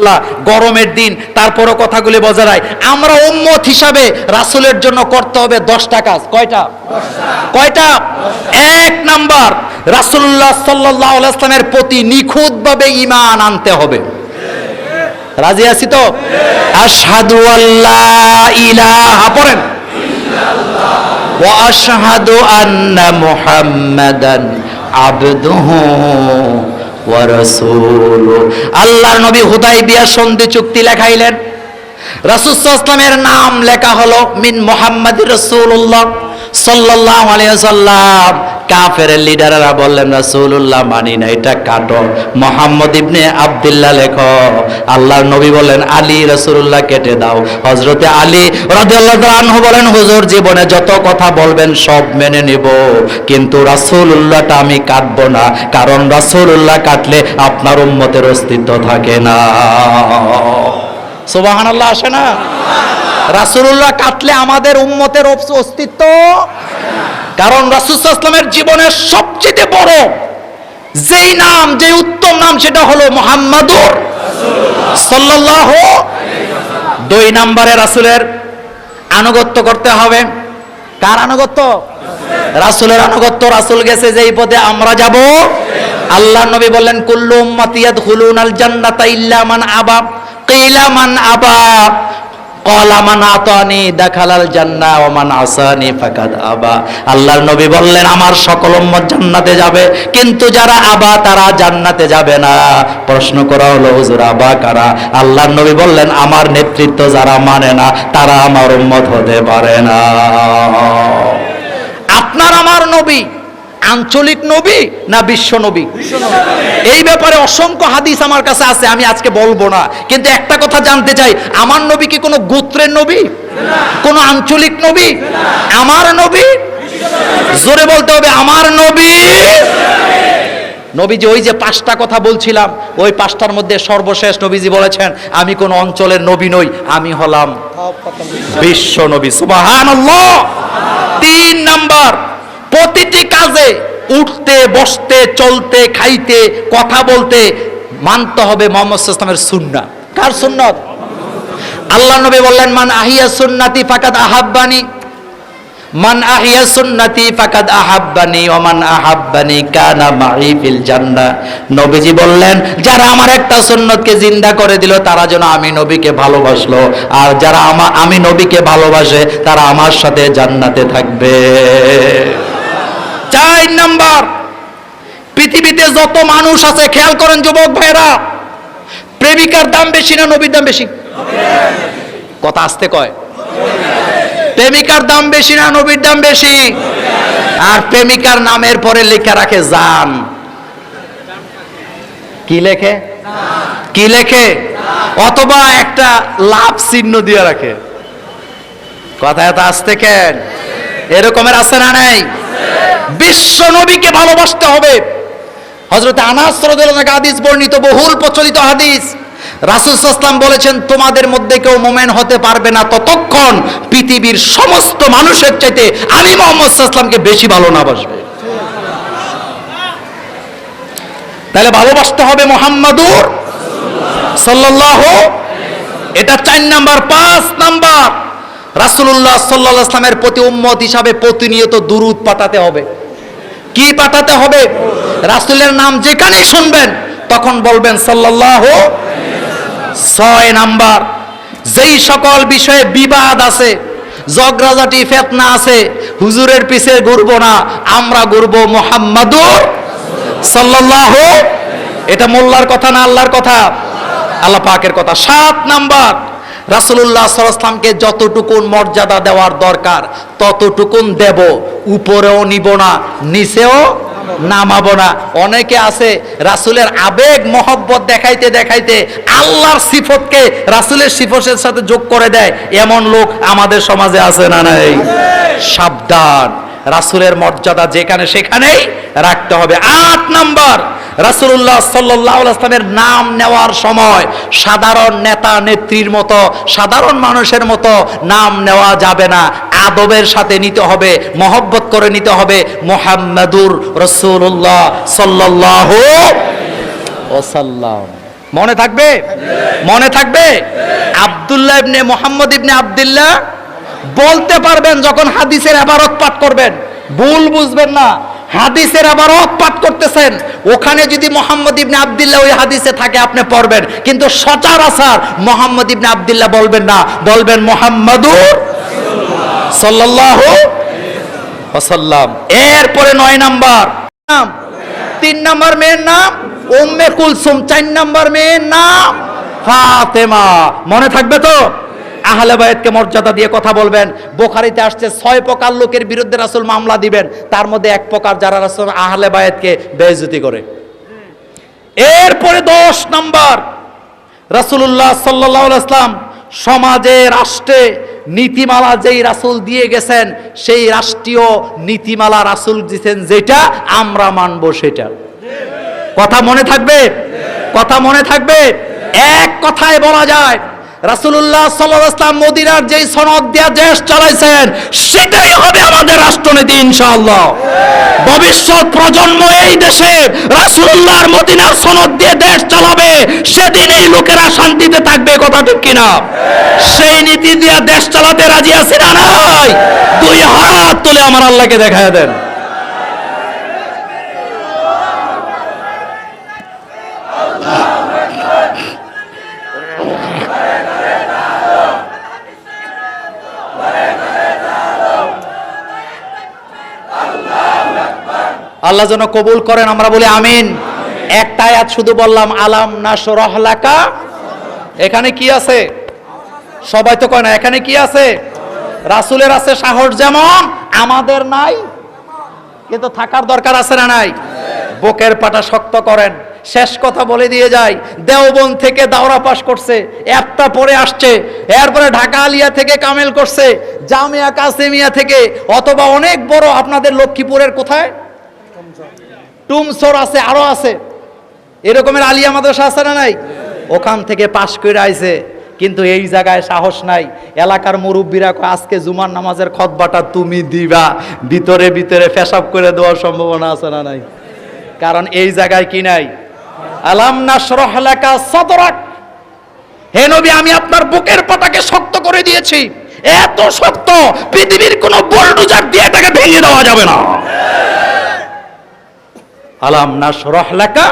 আল্লাহ, গরমের দিন, তারপরও কথাগুলি বজায় আমরা উম্মত হিসাবে রাসূলের জন্য করতে হবে দশটা কাজ। কয়টা? কয়টা? এক নাম্বার, রাসূলুল্লাহ সাল্লাল্লাহু আলাইহি ওয়াসাল্লামের প্রতি নিখুঁতভাবে ঈমান আনতে হবে। রাজি আছি তো? আশহাদু আল্লাহ ইলাহা, পড়েন। ওয়া আশহাদু আন্না মুহাম্মাদান আবদুহু। আল্লাহর নবী হুদাই হুদাইবিয়া সন্ধি চুক্তি লেখাইলেন। রাসুসলামের নাম লেখা হলো, মিন মোহাম্মদ রসুল্লাহ সাল্লাহ আলিয়া ওয়াসাল্লাম। কাফের লিডাররা বললেন, রাসূলুল্লাহ মানি না, এটা কাটো মোহাম্মদ ইবনে আব্দুল্লাহ লেখো, আল্লাহর নবী বলেন আলী রাসূলুল্লাহ কেটে দাও। হযরতে আলী রাদিয়াল্লাহু আনহু বলেন, হুজুর, জীবনে যত কথা বলবেন সব মেনে নিব। কিন্তু রাসূলুল্লাহটা আমি কাটবো না, কারণ রাসূলুল্লাহ কাটলে আপনার উম্মতের অস্তিত্ব থাকে না। সুবহানাল্লাহ, আসে না? রাসূলুল্লাহ কাটলে আমাদের উম্মতের অস- অস্তিত্ব কারণ রাসূলের জীবনের সবচেয়ে বড় যেই নাম যে উত্তম নাম, সেটা হলো মোহাম্মদুর সাল্লাল্লাহু দুই নম্বরে রাসুলের আনুগত্য করতে হবে। কার আনুগত্য? রাসূলের আনুগত্য। রাসুল গেছে যেই পথে আমরা যাব আল্লাহ নবী বললেন, কুল্লু উম্মতি ইয়াদখুলুনাল জান্নাতা ইল্লা মান আবা। কিলা মান আবা? আল্লাহর নবী বললেন, আমার সকল উম্মত জান্নাতে যাবে, কিন্তু যারা আবা, তারা জান্নাতে যাবে না। প্রশ্ন করা হলো, হুজুর, আবা কারা? আল্লাহর নবী বললেন, আমার নেতৃত্ব যারা মানে না, তারা আমার উম্মত হতে পারে না। আপনার আমার নবী আঞ্চলিক নবী না বিশ্ব নবী? এই ব্যাপারে অসংখ্য হাদিস আমার কাছে আছে আমি আজকে বলব না। কিন্তু একটা কথা জানতে চাই আমার নবী কি কোনো গোত্রের নবী? কোন আঞ্চলিক নবী? আমার নবী? জোরে বলতে হবে আমার নবী। নবীজি ওই যে পাঁচটা কথা বলছিলাম ওই পাঁচটার মধ্যে সর্বশেষ নবীজি বলেছেন আমি কোন অঞ্চলের নবী নই আমি হলাম বিশ্ব নবী। সুবহানাল্লাহ। তিন নাম্বার প্রতিটি কাজে, উঠতে, বসতে, চলতে, খাইতে, কথা বলতে মানতে হবে মোহাম্মদ ইসলামের সুন্নাহ কার সুন্নত? আল্লাহ নবী বললেন, মান আহিয়া সুন্নাতি ফাকাদ আহাব্বানি, মান আহিয়া সুন্নাতি ফাকাদ আহাব্বানি, ওয়া মান আহাব্বানি কানা মাই ফিল জান্নাহ। নবীজি বললেন, যারা আমার একটা সুন্নতকে জিন্দা করে দিল, তারা যেন আমি নবীকে ভালোবাসলো, আর যারা আমা- আমি নবীকে ভালোবাসে, তারা আমার সাথে জান্নাতে থাকবে। চার নাম্বার, পৃথিবীতে যত মানুষ আছে, খেয়াল করেন যুবক ভাইরা প্রেমিকার দাম বেশি না নবীর দাম বেশি? কথা আসতে কয়। প্রেমিকার দাম বেশি না নবীর দাম বেশি? আর প্রেমিকার নামের পরে লেখা রাখে জান। কি লেখে? কি লেখে? অথবা একটা লাভ চিহ্ন দিয়ে রাখে। কথা এত আসতে কেন? এরকমের আছে না নাই? বিশ্ব নবীকে ভালোবাসতে হবে। হজরত আনাস হাদিস বর্ণিত বহুল প্রচলিত হাদিস। রাসূল সাল্লাম বলেছেন, তোমাদের মধ্যে কেউ মোমেন হতে পারবে না ততক্ষণ পৃথিবীর সমস্ত মানুষের চাইতে আমি মোহাম্মদ সাল্লামকে বেশি ভালো না বাসবে। তাহলে ভালোবাসতে হবে মোহাম্মদুর সাল্লাল্লাহু এটা চার নাম্বার, পাঁচ নাম্বার। রাসূলুল্লাহ সাল্লাল্লাহু আলাইহি ইসলামের প্রতি উম্মত হিসাবে প্রতিনিয়ত দুরুদ পাঠাতে হবে। কি পাঠাতে হবে? রাসূলের নাম যেখানেই শুনবেন, তখন বলবেন সাল্লাল্লাহু ছয় নাম্বার, যেই সকল বিষয়ে বিবাদ আছে, জগরাজাটি ফেতনা আছে, হুজুরের পিছে ঘুরবো না, আমরা ঘুরবো মোহাম্মদুর সাল্লাল্লাহু এটা মোল্লার কথা না আল্লাহর কথা? আল্লাহ পাকের কথা। সাত নাম্বার রাসূলুল্লাহ সাল্লামকে যতটুকুন মর্যাদা দেওয়ার দরকার, ততটুকুন দেব। উপরেও নিব না, নিচেও নামাবো না। অনেকে আছে, রাসূলের আবেগ, মহব্বত দেখাইতে দেখাইতে আল্লাহর সিফতকে রাসূলের সিফতের সাথে যোগ করে দেয়। এমন লোক আমাদের সমাজে আছে না নাই? সাবধান। রাসূলের মর্যাদা যেখানে সেখানেই রাখতে হবে। আট নাম্বার আলাইহি ওয়াসাল্লামের নাম নেওয়ার সময় সাধারণ নেতা নেত্রীর মতো, সাধারণ মানুষের মতো নাম নেওয়া যাবে না। আদবের সাথে নিতে হবে, মহব্বত করে নিতে হবে মোহাম্মদুর রসুল্লাহ ওয়াসাল্লাম। মনে থাকবে? মনে থাকবে? আব্দুল্লাহ ইবনে মোহাম্মদ ইবনে আবদুল্লাহ বলতে পারবেন যখন হাদিসের আবারত পাঠ করবেন। ভুল বুঝবেন না। হাদিসের আবার পাঠ করতেছেন। ওখানে যদি মোহাম্মদ ইবনে আব্দুল্লাহ ওই হাদিসে থাকে, আপনি পড়বেন। কিন্তু সচরাচর মোহাম্মদ ইবনে আব্দুল্লাহ বলবেন না, বলবেন মোহাম্মদুর সাল্লাল্লাহু ওয়াসাল্লাম। এরপরে নয় নাম্বার, নাম। তিন নাম্বার মেয়ের নাম, উম্মে কুলসুম। চার নাম্বার মেয়ের নাম ফাতেমা। মনে থাকবে তো? আহলে বায়াতকে মর্যাদা দিয়ে কথা বলবেন। বোখারিতে আসছে, ছয় প্রকার লোকের বিরুদ্ধে রাসুল মামলা দিবেন। তার মধ্যে এক প্রকার যারা রাসূল আহলে বায়াতকে বেইজ্জতি করে। এরপরে দশ নম্বর, রাসূলুল্লাহ সাল্লাল্লাহু আলাইহি সাল্লাম সমাজে, রাষ্ট্রে নীতিমালা যেই রাসূল দিয়ে গেছেন, সেই রাষ্ট্রীয় নীতিমালা রাসূল দিচ্ছেন যেটা, আমরা মানব সেটা। কথা মনে থাকবে? কথা মনে থাকবে? এক কথায় বলা যায় সাল্লাল্লাহু সাল্লাম মদিনার যেই সনদ দিয়া দেশ চালাইছেন, সেটাই হবে আমাদের রাষ্ট্রনীতি ইনশাআল্লাহ। ভবিষ্যৎ প্রজন্ম এই দেশে রাসূলুল্লাহর মদিনার সনদ দিয়ে দেশ চালাবে সেদিন এই লোকেরা শান্তিতে থাকবে, কথা ঠিক কিনা? সেই নীতি দিয়ে দেশ চালাতে রাজি আছে না নাই? দুই হাত তুলে আমার আল্লাহকে দেখায় দেন। আল্লাহ যেন কবুল করেন, আমরা বলি আমিন। একটা আয়াত শুধু বললাম, আলাম না লাকা এখানে কি আছে? সবাই তো কয় না, এখানে কি আছে? রাসূলের আছে সাহস যেমন, আমাদের নাই, কিন্তু থাকার দরকার আছে না নাই? বুকের পাটা শক্ত করেন। শেষ কথা বলে দিয়ে যাই দেওবন থেকে দাওরা পাশ করছে, একটা পরে আসছে, এরপরে ঢাকা আলিয়া থেকে কামেল করছে, জামিয়া কাসেমিয়া থেকে, অথবা অনেক বড় আপনাদের লক্ষ্মীপুরের কোথায়? টুমসোর আছে আরও আছে। এরকমের আলিয়া মাদ্রাসা আছে না নাই? ওখান থেকে পাশ করে আইছে কিন্তু এই জায়গায় সাহস নাই। এলাকার মুরব্বীরা আজকে জুমার নামাজের খতবাটা তুমি দিবা। ভিতরে ভিতরে পেশাব করে দেওয়ার সম্ভাবনা আছে না নাই? কারণ এই জায়গায় কি নাই? আলাম নাশরাহ লাকা সাদরাক। হে নবী আমি আপনার বুকের পাটাকে শক্ত করে দিয়েছি। এত শক্ত পৃথিবীর কোন বোল্ডোজার দিয়ে এটাকে ভেঙে দেওয়া যাবে না। আলাম নাশরাহ লাকা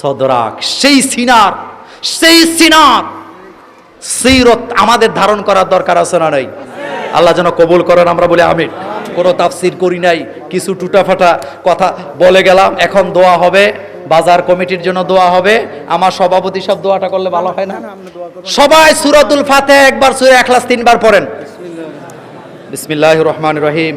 সদরাক। সেই সিনার সেই সিনার। সিরত আমাদের ধারণ করার দরকার আছে না নাই? আল্লাহ যেন কবুল করেন আমরা বলি আমিন। কোনো তাফসির করি নাই কিছু টুটাফাটা কথা বলে গেলাম এখন দোয়া হবে বাজার কমিটির জন্য দোয়া হবে। আমার সভাপতি সব দোয়াটা করলে ভালো হয় না? সবাই সুরাতুল ফাতে একবার সুরে এখলাস তিনবার পড়েন। বিসমিল্লাহ রহমান রহিম।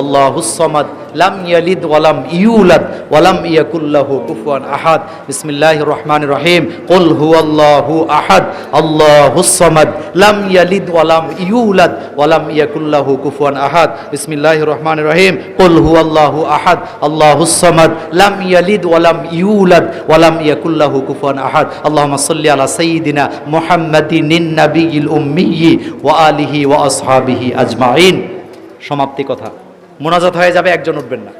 আল্লাহুস সামাদ লাম ইয়ালিদ ওয়ালাম ইউলাদ ওয়ালাম ইয়াকুল লাহু কুফুয়ান আহাদ। বিসমিল্লাহির রহমানির রহিম। কুল হুয়াল্লাহু আহাদ। আল্লাহুস সামাদ লাম ইয়ালিদ ওয়ালাম ইউলাদ ওয়ালাম ইয়াকুল লাহু কুফুয়ান আহাদ। বিসমিল্লাহির রহমানির রহিম। কুল হুয়াল্লাহু আহাদ। আল্লাহুস সামাদ লাম ইয়ালিদ ওয়ালাম ইউলাদ ওয়ালাম ইয়াকুল লাহু কুফুয়ান আহাদ। আল্লাহুম্মা সাল্লি আলা সাইয়্যিদিনা মুহাম্মাদিনিন নাবিয়িল উম্মিয়্যি ওয়া আলিহি ওয়া আসহাবিহি আজমাইন। সমাপ্তি কথা। মোনাজাত হয়ে যাবে একজন উঠবেন না।